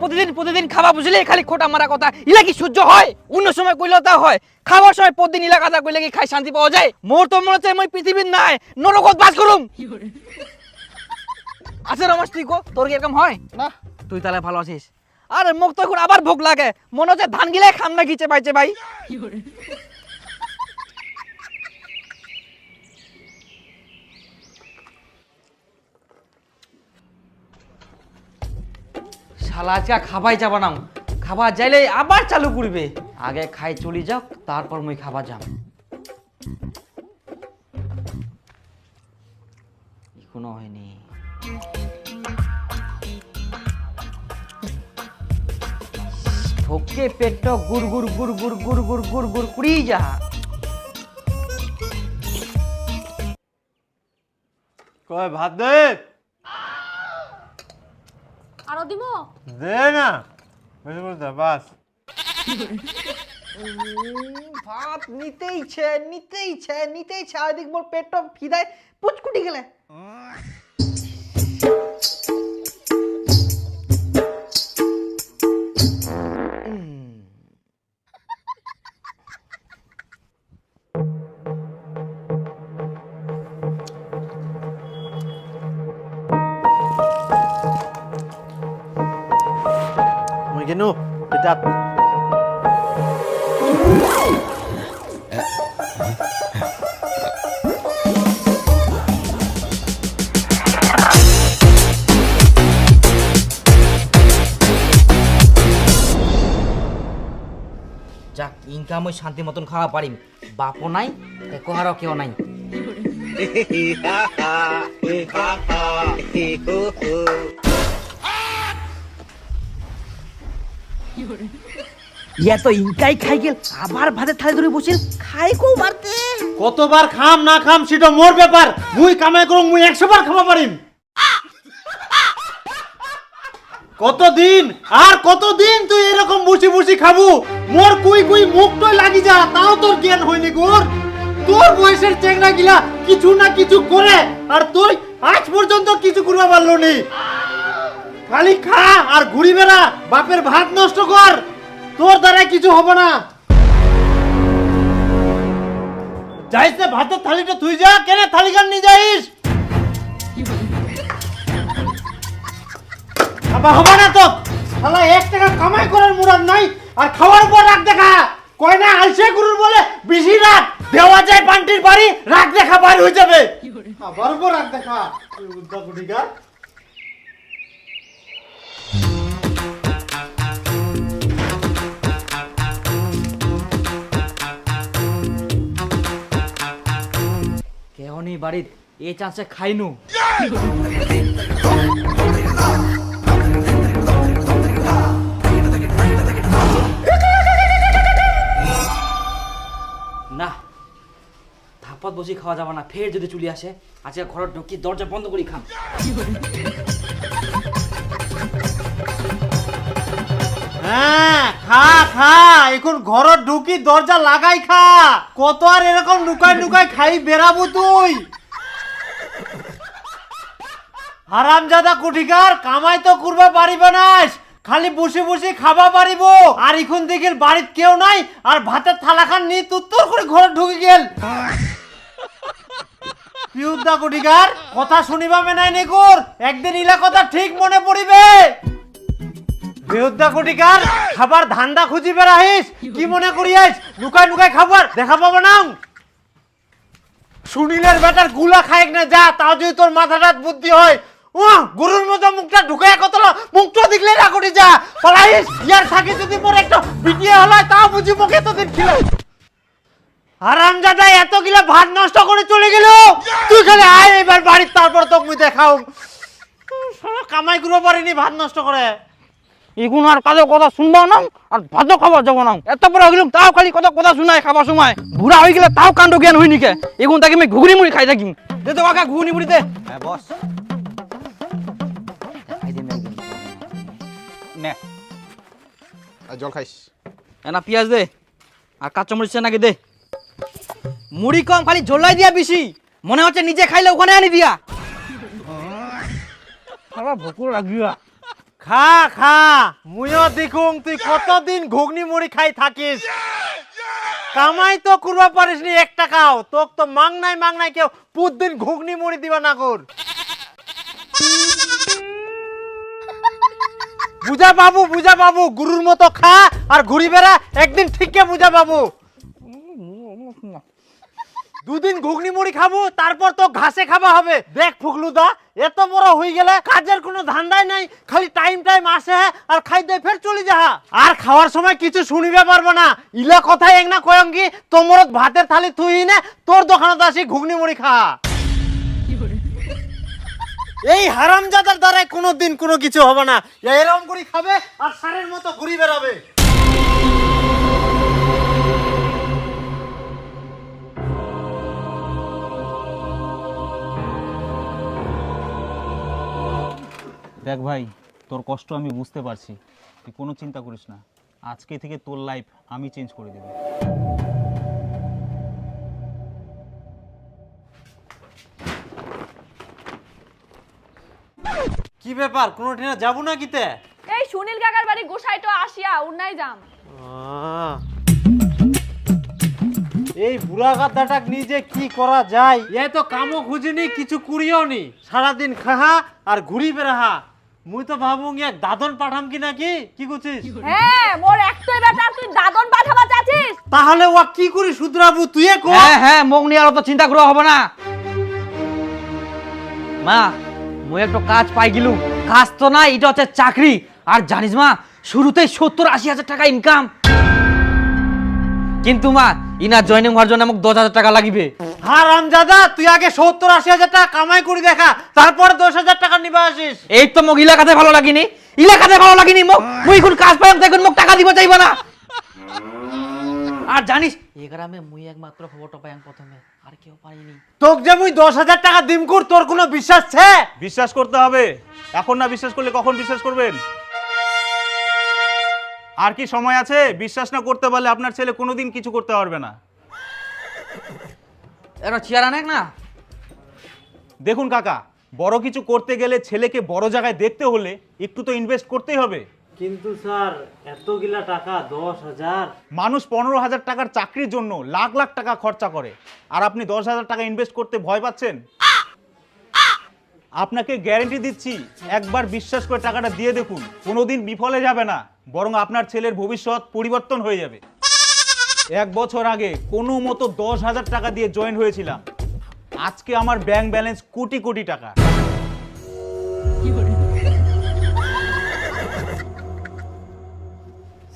প্রতিদিন প্রতিদিন খাবা বুঝলে খালি খোটা মারা কথা। ইলা কি সহ্য হয়? অন্য সময় কইলেও তা হয়। খাবার সময় প্রতিদিন ইলা কথা কইলে কি খাই শান্তি পাওয়া যায়? মোর তো মনে হচ্ছে মই পৃথিবীর নাই নরকত বাস করুম। আছে রমেশ তুই কো তোর কি এরকম হয়? না। তুই তাহলে ভালো আছিস। আরে মুখ তো এখন আবার ভোগ লাগে। মনে হচ্ছে ধান গিলে খাম না গিচে পাইছে ভাই শালা খাবাই যাবা না। খাবার যাইলে আবার চালু করবে। আগে খাই, চলি যাক, তারপর মুই খাবার যাম। এখনও হয়নি। ঠোকে পেট গুড় গুড় গুড় গুড় গুড় গুড় গুড় গুড় কুড়ি যা। কয়, ভাত দিব দে না। বেশি করে দে বাস। ভাত নিতেই ছে নিতেই ছে নিতেই ছে। আর দেখ মোর পেটটা ফিদায় পুচকুটি গেলে। কেনো এটা যাক ইনকাম ওই শান্তি মতন খাওয়া পারিম বাপও নাই কোহারও কেউ নাই ইয়া তো ইনকাই খাই গেল আবার ভাতের থালি ধরে খাই কো মারতে। কতবার খাম না খাম সেটা মোর ব্যাপার মুই কামাই করুম মুই একশো বার খাবা পারিম। কতদিন আর কতদিন তুই এরকম বসি বসি খাব? মোর কুই কুই মুখটাই লাগি যা তাও তোর জ্ঞান হয়নি গোর। তোর বয়সের চেংড়া গিলা কিছু না কিছু করে আর তুই আজ পর্যন্ত কিছু করবা পারল নি। খালি খা আর ঘুরি বেড়া বাপের ভাত নষ্ট কর। তোর দ্বারা কিছু হবে না। যাইস না ভাতের থালিটা তুই যা কেন থালি গান নিয়ে যাইস। খাবা হবে না তো। শালা এক টাকা কামাই করার মুরাদ নাই আর খাওয়ার পর রাগ দেখা। কয় না আলসে গুরুর বলে বেশি রাত দেওয়া যায় পান্টির বাড়ি রাগ দেখা বার হয়ে যাবে। আবার উপর রাগ দেখা। উদ্দা নেই বাড়ির এই চান্সে খাইনু। না ধাপাত বসে খাওয়া যাবে না, ফের যদি চলে আসে, আজকে ঘরের ঢুকি দরজা বন্ধ করি খাম। হ্যাঁ খা খা, এখন ঘরত ঢুকি দরজা লাগাই খা। কত আর এরকম খাই তুই? কুঠিকার, কামাই তো খালি বসে বসে খাবা পারিব। আর এখন দেখেন বাড়িত কেউ নাই, আর ভাতের থালা খান নিয়ে তুত্তর করে ঘরে ঢুকে গেল। পিউদা কুঠিকার, কথা শুনিবা মেনাই নেকুর? একদিন ইলা কথা ঠিক মনে পড়িবে। বেহুদ্দা কোটিকার, খাবার ধান্দা খুঁজি বেড়াইস, কি মনে করিয়াস লুকাই লুকাই খাবার, দেখা পাবো না। সুনীলের বেটারগুলা খাইক না, যা, তাও যদি তোর মাথাটা বুদ্ধি হয়। ও গরুর মতো মুখটা ঢুকায় কত মুখটা দেখলে না করি যা। পালাইস, ইয়ার থাকে যদি মোর হলায়, তাও বুঝি মুখে গিলা ভাত নষ্ট করে চলে গেল। তুই খালি আয়, এবার বাড়ির তারপর তোকে দেখাও। কামাই করব পারিনি ভাত নষ্ট করে। এখন আর কাজে কথা শুনবাও না আর ভাতও খাবার যাব না এত বড় হইলাম তাও খালি কত কথা শুনাই খাবার সময়। বুড়া হয়ে গেলে তাও কাণ্ড জ্ঞান হইনি কে এখন তাকে আমি ঘুগনি মুড়ি খাই থাকি দে তো কাকা ঘুগনি মুড়ি দে হ্যাঁ বস নে। জল খাইস। এনা পেঁয়াজ দে আর কাঁচা মরিচ নাকি দে। মুড়ি কম খালি ঝোলাই দিয়া বেশি। মনে হচ্ছে নিজে খাইলে ওখানে আনি দিয়া। খাবার ভুকুর লাগিয়া। খা খা। মুইও দেখুং তুই কতদিন ঘুগনি মুড়ি খাই থাকিস? কামাই তো করবা পারিস নি এক টাকাও তোক তো মাংনাই মাংনাই কেউ প্রতিদিন ঘুগনি মুড়ি দিবা না কর। বুঝা বাবু বুঝা বাবু, গুরুর মতো খা, আর ঘুরি বেড়া একদিন ঠিককে বুঝা বাবু। দুদিন ঘুগনি মুড়ি খাব, তারপর তো ঘাসে খাওয়া হবে। দেখ ফুকলুদা এত বড় হয়ে গেলে কাজের কোনো ধান্দাই নাই। খালি টাইম টাইম আসে আর খাই দিয়ে ফের চলে যা। আর খাওয়ার সময় কিছু শুনিবে পারব না। ইলা কথা এক না কয়ং কয়ঙ্গি তোমর ভাতের থালি থুই না, তোর দোকানত আসি ঘুগনি মুড়ি খা। এই হারামজাদার দ্বারাই কোনো দিন কোনো কিছু হবে না। এরকম করে খাবে আর সারের মতো ঘুরি বেড়াবে। দেখ ভাই তোর কষ্ট আমি বুঝতে পারছি। তুই কোনো চিন্তা করিস না। আজকে থেকে তোর লাইফ আমি চেঞ্জ করে দেবো। কি ব্যাপার? কোনো ঠিনা যাব না কিতে এই সুনীল কাকার বাড়ি গোসাইটো আসিয়া উন্নাই যাম। আহ। এই বুড়া গাদাটাক নিজে কি করা যায়? এ তো কামও খুঁজিনি কিছু করিও নি। সারাদিন খাহা আর ঘুরি বেড়াহা। মুই তো ভাবুং এক দাদন পাঠাম কি নাকি? কি করছিস? হ্যাঁ মোর একটাই বেটা তুই দাদন পাঠাবা চাচ্ছিস? তাহলে ও কি করি শুধরাবু তুই এ কো হ্যাঁ হ্যাঁ মোক নিয়ে আর অত চিন্তা করা হবে না। মা মই একটা কাজ পাই গেলু কাজ তো না এটা হচ্ছে চাকরি। আর জানিস মা শুরুতেই সত্তর আশি হাজার টাকা ইনকাম কিন্তু মা ইনা জয়েনিং হওয়ার জন্য আমাকে দশ হাজার টাকা লাগিবে। হ্যাঁ রামজাদা তুই আগে সত্তর আশি হাজার টাকা কামাই করে দেখা তারপরে দশ হাজার টাকা নিবে আসিস। এই তো মোক ইলাকাতে ভালো লাগিনি। ইলাকাতে ভালো লাগিনি মোক মুই এখন কাজ পাইম তখন মোক টাকা দিব চাইবা না। আর জানিস এই গ্রামে মুই একমাত্র খবরটা পাইম প্রথমে আর কেউ পাইনি তোক যে মুই দশ হাজার টাকা দিম কর তোর কোনো বিশ্বাস ছে বিশ্বাস করতে হবে। এখন না বিশ্বাস করলে কখন বিশ্বাস করবেন? আর কি সময় আছে? বিশ্বাস না করতে পারলে আপনার ছেলে কোনোদিন কিছু করতে পারবে না। এটা চেয়ার আনেক না? দেখুন কাকা বড় কিছু করতে গেলে ছেলেকে বড় জায়গায় দেখতে হলে একটু তো ইনভেস্ট করতেই হবে। কিন্তু স্যার এতগুলা টাকা দশ হাজার। মানুষ পনেরো হাজার টাকার চাকরির জন্য লাখ লাখ টাকা খরচা করে। আর আপনি দশ হাজার টাকা ইনভেস্ট করতে ভয় পাচ্ছেন? আপনাকে গ্যারেন্টি দিচ্ছি একবার বিশ্বাস করে টাকাটা দিয়ে দেখুন। কোনোদিন বিফলে যাবে না বরং আপনার ছেলের ভবিষ্যৎ পরিবর্তন হয়ে যাবে। এক বছর আগে কোনো মতো দশ হাজার টাকা দিয়ে জয়েন হয়েছিলাম। আজকে আমার ব্যাংক ব্যালেন্স কোটি কোটি টাকা।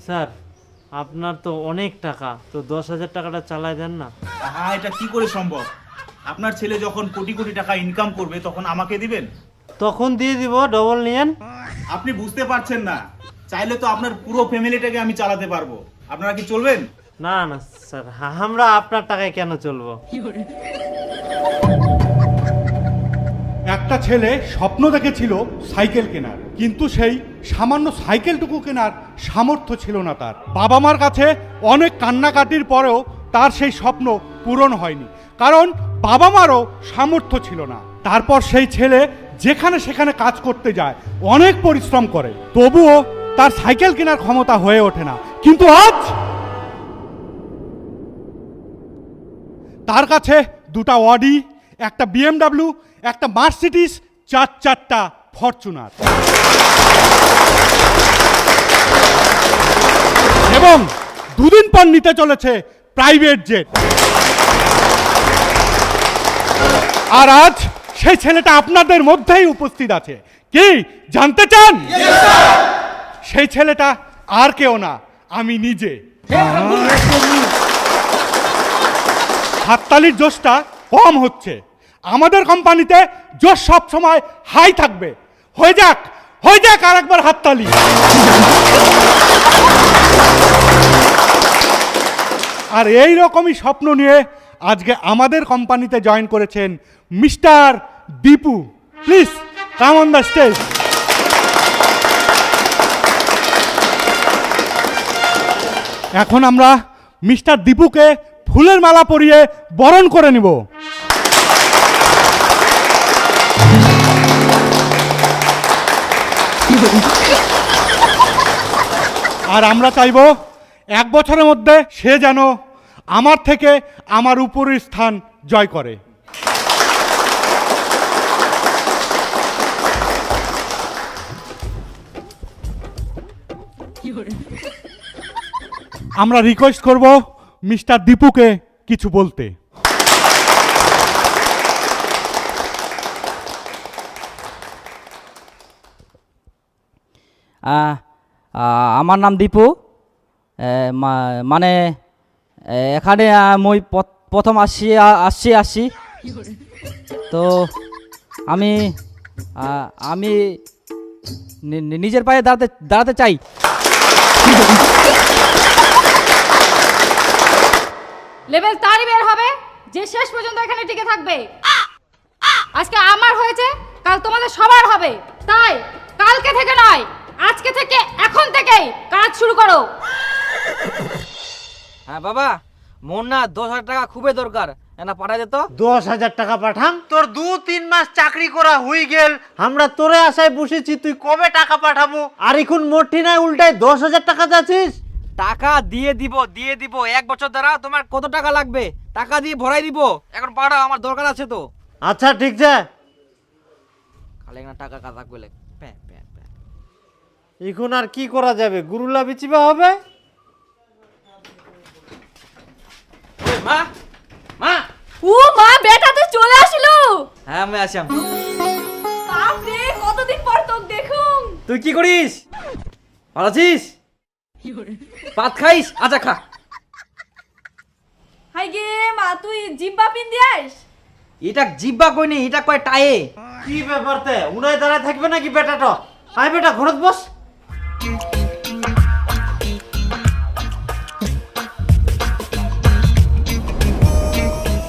স্যার আপনার তো অনেক টাকা তো দশ হাজার টাকাটা চালায় দেন না। হ্যাঁ এটা কি করে সম্ভব? আপনার ছেলে যখন কোটি কোটি টাকা ইনকাম করবে তখন আমাকে দিবেন? তখন দিয়ে দিব ডবল নিয়েন। আপনি বুঝতে পারছেন না। চাইলে তো আপনার পুরো ফ্যামিলিটাকে আমি চালাতে পারব। আপনারা কি চলবেন? না না, স্যার, আমরা আপনার টাকায় কেন চলবো? একটা ছেলে স্বপ্ন দেখেছিল সাইকেল কেনার, কিন্তু সেই সামান্য সাইকেলটুকু কেনার সামর্থ্য ছিল না তার। বাবা মার কাছে অনেক কান্নাকাটির পরেও তার সেই স্বপ্ন পূরণ হয়নি, কারণ বাবা মারও সামর্থ্য ছিল না। তারপর সেই ছেলে যেখানে সেখানে কাজ করতে যায়, অনেক পরিশ্রম করে, তবুও তার সাইকেল কেনার ক্ষমতা হয়ে ওঠে না। কিন্তু আজ তার কাছে দুটা অডি, একটা বিএমডাব্লিউ, একটা মার্সিডিস, চার চারটা ফরচুনার। এবং দুদিন পর নিতে চলেছে প্রাইভেট জেট। আর আজ সেই ছেলেটা আপনাদের মধ্যেই উপস্থিত আছে। কি, জানতে চান? সেই ছেলেটা আর কেউ না, আমি নিজে। হাততালির জোশটা কম হচ্ছে। আমাদের কোম্পানিতে জোশ সব সময় হাই থাকবে। হয়ে যাক হয়ে যাক আর একবার হাততালি। আর এই রকমই স্বপ্ন নিয়ে আজকে আমাদের কোম্পানিতে জয়েন করেছেন mister Dipu. Please come on the stage এখন আমরা মিস্টার দীপুকে ফুলের মালা পরিয়ে বরণ করে নিব। আর আমরা চাইব এক বছরের মধ্যে সে যেন আমার থেকে আমার উপরের স্থান জয় করে। আমরা রিকোয়েস্ট করব মিস্টার দীপুকে কিছু বলতে। আমার নাম দীপু। মানে এখানে মই প্রথম আসছি আ- আসছি আসছি তো, আমি আমি নিজের পায়ে দাঁড়াতে দাঁড়াতে চাই। লেভেল তারই বের হবে যে শেষ পর্যন্ত এখানে টিকে থাকবে। আজকে আমার হয়েছে কাল তোমাদের সবার হবে। তাই কালকে থেকে নয় আজকে থেকে এখন থেকেই কাজ শুরু করো। হ্যাঁ বাবা মোর না দশ হাজার টাকা খুবই দরকার। না পাঠাই দে তো। দশ হাজার টাকা পাঠাম? তোর দু তিন মাস চাকরি করা হয়ে গেল। আমরা তোরে আশায় বসেছি তুই কবে টাকা পাঠাবো? আর এখন মোটি নাই উল্টায় দশ হাজার টাকা যাচ্ছিস টাকা দিয়ে দিব দিয়ে দিব। এক বছর দ্বারা তোমার কত টাকা লাগবে? টাকা দিয়ে ভরাই দিব। এখন পাঠাও আমার দরকার আছে তো। আচ্ছা ঠিক আছে। খালি না টাকা কাজ রাখবে লে। প্যাঁ, প্যাঁ, প্যাঁ। এখন আর কি করা যাবে? গুরুলা বিচিবা হবে? মা মা। ও মা বেটা তুই চলে আসলো। হ্যাঁ আমি আসলাম বাপ রে কতদিন পর তোক দেখুম। তুই কি করিস? ভালো আছিস? ভাত খাইস? আচ্ছা খা। হাই গে মা তুই জিব্বা পিন দিয়াস এটা জিব্বা কইনি এটা কয় টায়ে। কি ব্যাপারতে দাঁড়ায় থাকবে নাকি বেটাটা? আয় বেটা ঘরত বস।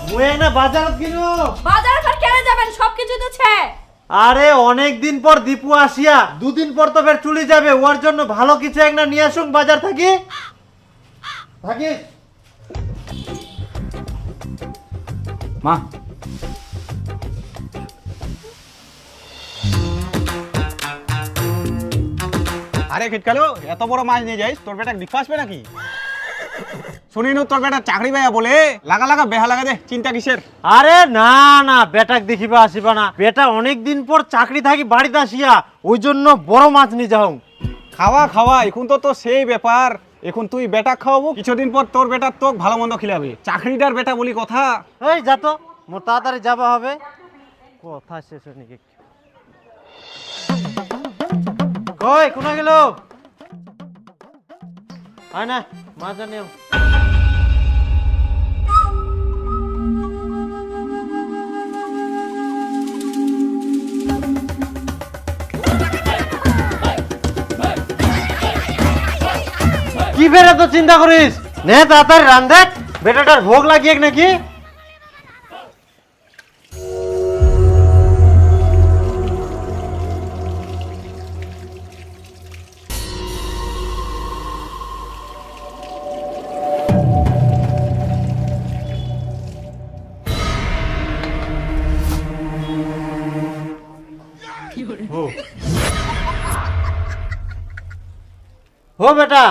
মুই না বাজারত কিনো বাজারে ফের কেন যাবেন? সবকিছু তো ছে। আরে, অনেক দিন পর দীপু আসিয়া, দুদিন পর তো ফের চলে যাবে, ওর জন্য ভালো কিছু একটা নিয়ে আসুন বাজার থাকি। থাকি মা। আরে, খিটকালো, এত বড় মাছ নিয়ে যাইস, তোর বেটা দিখা আসবে নাকি? শুনিনু তোর বেটা চাকরি পাইয়া বলে। লাগা লাগা বেহা লাগা দে চিন্তা কিসের? আরে না না বেটাক দেখিবা আসিবা না। বেটা অনেক দিন পর চাকরি থাকি বাড়িতে আসিয়া ওই জন্য বড় মাছ নিয়ে যাও। খাওয়া খাওয়া এখন তো তো সেই ব্যাপার। এখন তুই বেটা খাওয়াবো কিছুদিন পর তোর বেটা তোক ভালো মন্দ খিলাবে। চাকরিটার বেটা বলি কথা। এই যা তো মোর তাড়াতাড়ি যাবা হবে। কথা শেষ হয়নি কি? কই কোনা গেল? হয় না মাছ আনিও। কি বেড়ে তো চিন্তা করিস? নে তাড়াতাড়ি রান্ধে বেটাটার ভোগ লাগিয়ে নাকি? হো বেটা।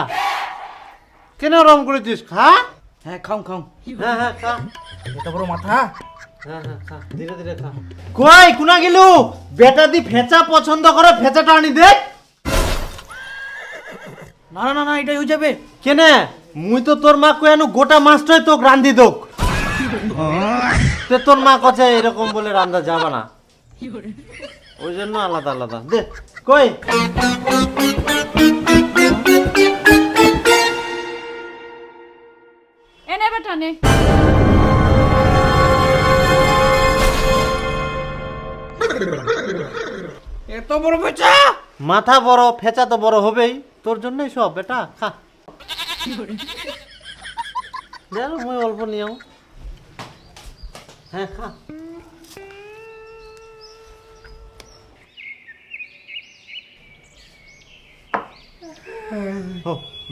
কেন রং করেছিস? খা। হ্যাঁ খাও খাও। হ্যাঁ হ্যাঁ খা। এত বড় মাথা। হ্যাঁ হ্যাঁ খা। ধীরে ধীরে খা। কই কুনা গেলু? বেটা দি ফেচা পছন্দ করে ফেচাটা আনি দে। না না না এটাই হয়ে যাবে। কেনে? মুই তো তোর মা কয়ানু গোটা মাছটাই তোক রান্ধি দোক। তে তোর মা কছে এরকম বলে রান্ধা যাবে না। ওই জন্য আলাদা আলাদা। দে কই? বেটা এত বড় বেচা? মাথা বড় ফেচা তো বড় হবেই। তোর জন্যই সব বেটা খা। জানো মুই অল্প নিও হ্যাঁ খা।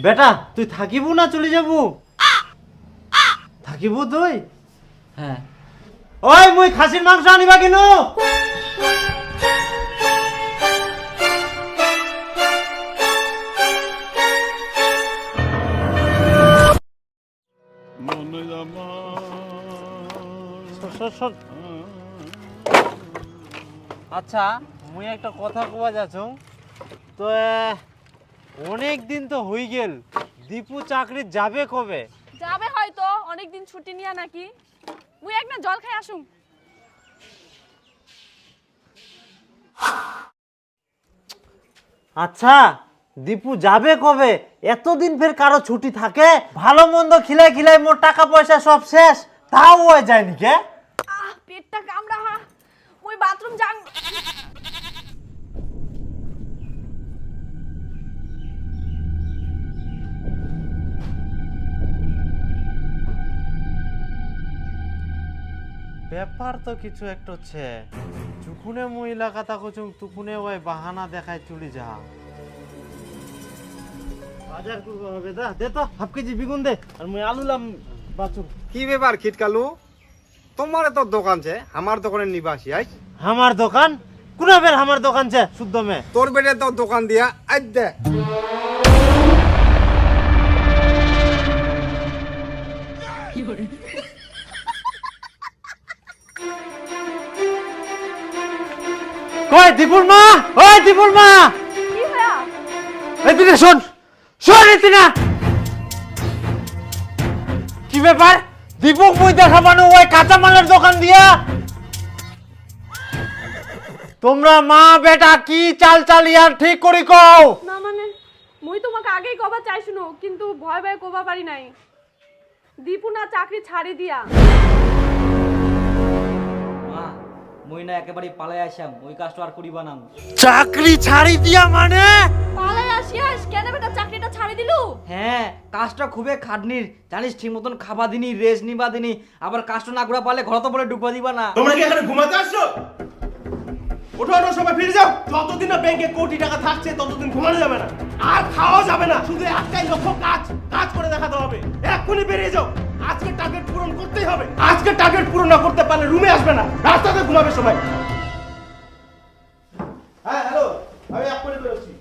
বেটা তুই থাকিব না চলে যাবু? থাকিব তুই? হ্যাঁ। ওই মুই খাসির মাংস আনিবা কেন? আচ্ছা মুই একটা কথা কোয়া যাচ্ছ তো অনেক দিন তো হই গেল। দীপু চাকরি যাবে কবে? যাবে হয়তো অনেকদিন ছুটি নিয়া নাকি? মুই একটা জল খাই আসুম। আচ্ছা দীপু যাবে কবে? এতদিন ফের কারও ছুটি থাকে? ভালো মন্দ খিলাই খিলাই মোর টাকা পয়সা সব শেষ। তাও হয়ে যায়নি কে? আহ পেটটা কামড়া হা। মুই বাথরুম যাং ব্যাপার তো কিছু একটা হচ্ছে। যুকুনে মহিলা কথা কচুং তুকুনে ওই বাহানা দেখায় চুলি যা বাজার করব হবে দা দে তো হাফ কেজি বিগুন দে আর মুই আলু লাম বাচুক কি ব্যাপার খিটকালু? তোমার তো দোকান আছে আমার দোকানে নিবাসি আই। আমার দোকান? কোনা বের আমার দোকান ছে শুদ্ধ মে? তোর বেটে তো দোকান দিয়া আজ দে। কই দীপুর মা? ওই দীপুর মা! কি হয়া এদিকে শোন শোন এদিকে কি ব্যাপার? দীপক মুই দেখা পানো ওই কাঁচা মালের দোকান দিয়া। তোমরা মা বেটা কি চাল চাল চালিয়ার ঠিক করি কও? না মানে মুই তোমাকে আগেই কবা চাইছুনো কিন্তু ভয় ভয় কবা পারি নাই। দীপু না চাকরি ছাড়ি দিয়া। মা মই না একেবারে পালাই আসাম ওই কাজটা আর করিবা না চাকরি ছাড়ি দিয়া মানে? পালাই আসিয়াস? কেন বেটা চাকরিটা ছাড়ি দিলু? হ্যাঁ কাজটা খুবই খাটনির। জানিস ঠিক মতন খাবা দিনি রেস্ট নিবা দিনি আবার কাজটা না করা পারলে ঘর তো বলে ঢুকবা দিবা না। তোমরা কি এখানে ঘুমাতে আসছো? ওঠো ওঠো সবাই ফিরে যাও। যতদিন না ব্যাংকে কোটি টাকা থাকছে ততদিন ঘুমানো যাবে না। আর খাওয়া যাবে না। শুধু একটাই লক্ষ্য কাজ। কাজ করে দেখাতে হবে। এক্ষুনি বেরিয়ে যাও। আজকে টার্গেট পূরণ করতেই হবে। আজকে টার্গেট পূরণ না করতে পারলে রুমে আসবে না। রাস্তাতে ঘুমাবে সবাই। হ্যাঁ হ্যালো আমি এক্ষুনি বেরোচ্ছি।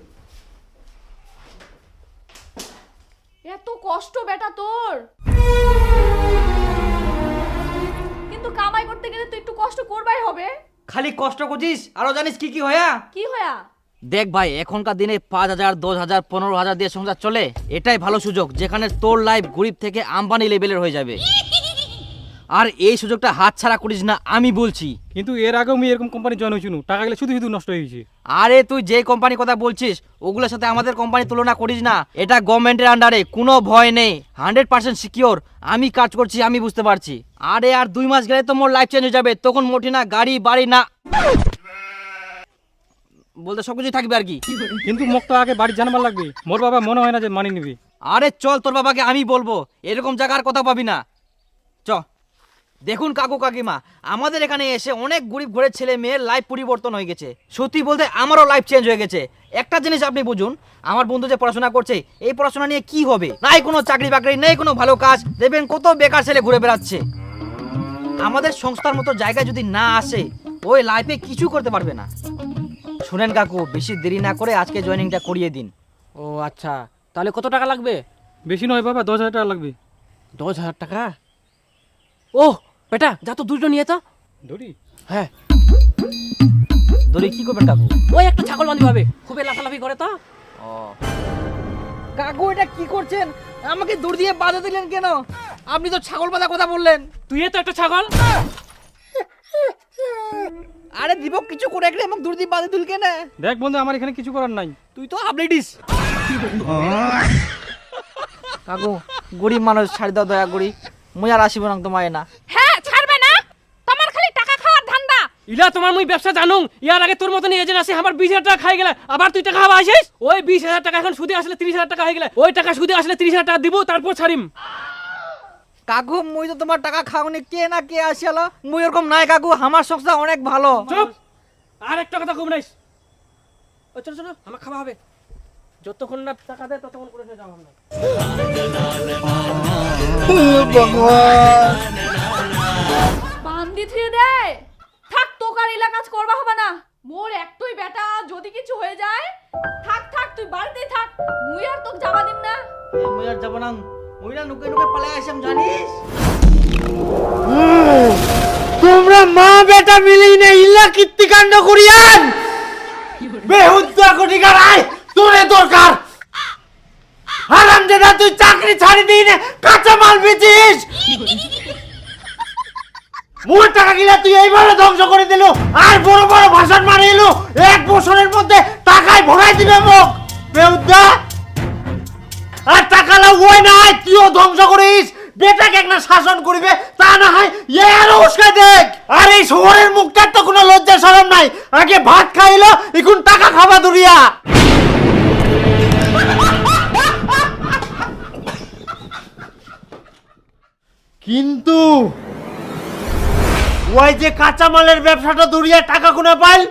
এত কষ্ট বেটা তোর। কিন্তু কামাই করতে গেলে তো একটু কষ্ট করবাই হবে। খালি কষ্ট করছিস আরও জানিস কি কি হয়া। কি হয়া? দেখ ভাই এখনকার দিনে পাঁচ হাজার দশ হাজার পনেরো হাজার দিয়ে সংসার চলে এটাই ভালো সুযোগ যেখানে তোর লাইফ গরিব থেকে আম্বানি লেভেলের হয়ে যাবে। আর এই সুযোগটা হাত ছাড়া করিস না আমি বলছি। কিন্তু এর আগেও আমি এরকম কোম্পানি জয়েন হয়েছিল টাকা গেলে শুধু শুধু নষ্ট হয়ে গেছে। আরে তুই যে কোম্পানির কথা বলছিস ওগুলোর সাথে আমাদের কোম্পানি তুলনা করিস না এটা গভর্নমেন্টের আন্ডারে কোনো ভয় নেই। হান্ড্রেড পার্সেন্ট সিকিওর আমি কাজ করছি আমি বুঝতে পারছি। আরে আর দুই মাস গেলে তো মোর লাইফ চেঞ্জ হয়ে যাবে তখন মোটি না গাড়ি বাড়ি না। বলতে সব কিছুই থাকবে আর কি। কিন্তু মুখটা আগে বাড়ি জানবার লাগবে। মোর বাবা মনে হয় না যে মানি নিবি। আরে চল তোর বাবাকে আমি বলব। এরকম জায়গার কথা পাবি না। চ দেখুন কাকু কাকিমা আমাদের এখানে এসে অনেক গরিব ঘরের ছেলে মেয়ের লাইফ পরিবর্তন হয়ে গেছে। সত্যি বলতে আমারও লাইফ চেঞ্জ হয়ে গেছে। একটা জিনিস আপনি বুঝুন আমার বন্ধু যে পড়াশোনা করছে এই পড়াশোনা নিয়ে কি হবে? নাই কোনো চাকরি বাকরি নেই কোনো ভালো কাজ দেখবেন কত বেকার ছেলে ঘুরে বেড়াচ্ছে। আমাদের সংস্থার মতো জায়গায় যদি না আসে ওই লাইফে কিছু করতে পারবে না। শুনেন কাকু বেশি দেরি না করে আজকে জয়েনিংটা করিয়ে দিন। ও আচ্ছা তাহলে কত টাকা লাগবে? বেশি নয় বাবা দশ হাজার টাকা লাগবে। দশ হাজার টাকা? ও বেটা যা তো দুটো নিয়ে তো। ধরি হ্যাঁ। দড়ি কি করবেন কাকু? ওই একটা ছাগল বাঁধি হবে খুবই লাফালাফি করে তো। ও। কাকু এটা কি করছেন? আমাকে দূর দিয়ে বাধা দিলেন কেন? আপনি তো ছাগল বাঁধা কথা বললেন। তুই তো একটা ছাগল। আরে দীপক কিছু করে একটা আমাকে দূর দিয়ে বাধা দিল কেন দেখ বন্ধু আমার এখানে কিছু করার নাই। তুই তো আপডেটিস কাকু গরিব মানুষ ছাড়ি দাও দয়া করি। মুই আর আসিব না তোমায় না। হ্যাঁ ছাড়বে না? তোমার খালি টাকা খাওয়ার ধান্দা। ইলা তোমার মুই ব্যবসা জানুম। ইয়ার আগে তোর মতন এজেন্ট আছে আমার বিশ হাজার টাকা খাই গেলে। আবার তুই টাকা খাওয়া আসিস? ওই বিশ হাজার টাকা এখন সুদে আসলে তিরিশ হাজার টাকা হয়ে গেলে। ওই টাকা সুদে আসলে তিরিশ হাজার টাকা দিব তারপর ছাড়িম। কাকু মুই তো তোমার টাকা খাওনি কে না কে আসিয়াল? মুই ওরকম নাই কাকু আমার সংস্থা অনেক ভালো। চুপ! আর একটা কথা কম নাইস। ও চলো চলো আমার খাওয়া হবে। যতক্ষণ না টাকা দেয় ততক্ষণ করে যাওয়া হবে। না বান্দি থুয়ে দেয় থাক তোকার এলা কাজ করবা হবে না। মোর একটুই বেটা যদি কিছু হয়ে যায় থাক থাক তুই বাড়িতেই থাক। মুই আর তোকে যাবা দিম না। মুই আর যাব না। মুই নুকে নুকে পালাই আসাম জানিস? তোমরা মা বেটা মিলি না, ইল্লা কীর্তিকাণ্ড করিয়ান। বেহুদ্দা কোটিকার আয়, তোরে দরকার। হারাম দাদা তুই চাকরি ছাড়ি দিই না কাঁচা মাল বেচিস। মোর টাকা গিলা তুই এইভাবে ধ্বংস করে দিল, আর বড় বড় ভাষণ মারি এলো এক বছরের মধ্যে টাকায় ভরাই দিবে মুখ বেহুদ্দা আর টাকা লাভ ওই না হয় তুইও ধ্বংস করিস বেটাকে একটা শাসন করিবে তা না হয় এ আরও উস্কা দেখ। আর এই শহরের মুখটার তো কোনো লজ্জা সরম নাই। আগে ভাত খাইলো এখন টাকা খাবা দুরিয়া। কিন্তু ওই যে কাঁচামালের ব্যবসাটা দুরিয়া টাকা কোনে পাইল?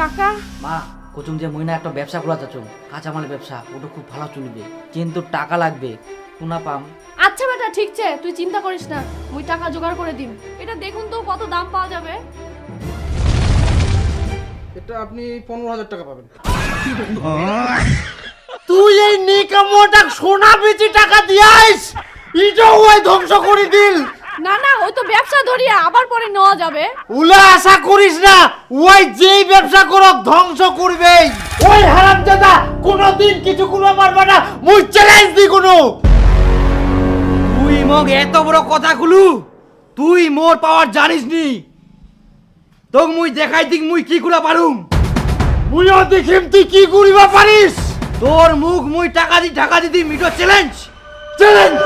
টাকা? মা কুচুম যে মুইনা একটা ব্যবসা করা যাচ্ছ কাঁচামালের ব্যবসা ওটা খুব ভালো চলবে। কিন্তু টাকা লাগবে কোনা পাম। আচ্ছা বেটা ঠিক আছে তুই চিন্তা করিস না মুই টাকা জোগাড় করে দিম। এটা দেখুন তো কত দাম পাওয়া যাবে। এটা আপনি পনেরো হাজার টাকা পাবেন। তুই এই নিকামোটা সোনা বেচে টাকা দিয়াইস এটা ওই ধ্বংস করে দিল। না না ওই তো ব্যবসা ধরিয়া আবার পরে নেওয়া যাবে। উলা আশা করিস না ওই যেই ব্যবসা করক ধ্বংস করবে ওই হারাম দাদা কোনোদিন কিছু কোনো পারবে না মুই চ্যালেঞ্জ দি কোনো। মগ এত বড় কথা খুলু তুই মোর পাওয়ার জানিস নি। তোক মুই দেখাই দিক মুই কি কুলা পারুম। মুইও দেখিম তুই কি করিবা পারিস। তোর মুখ মুই টাকা দি টাকা দি দি মিটো চ্যালেঞ্জ চ্যালেঞ্জ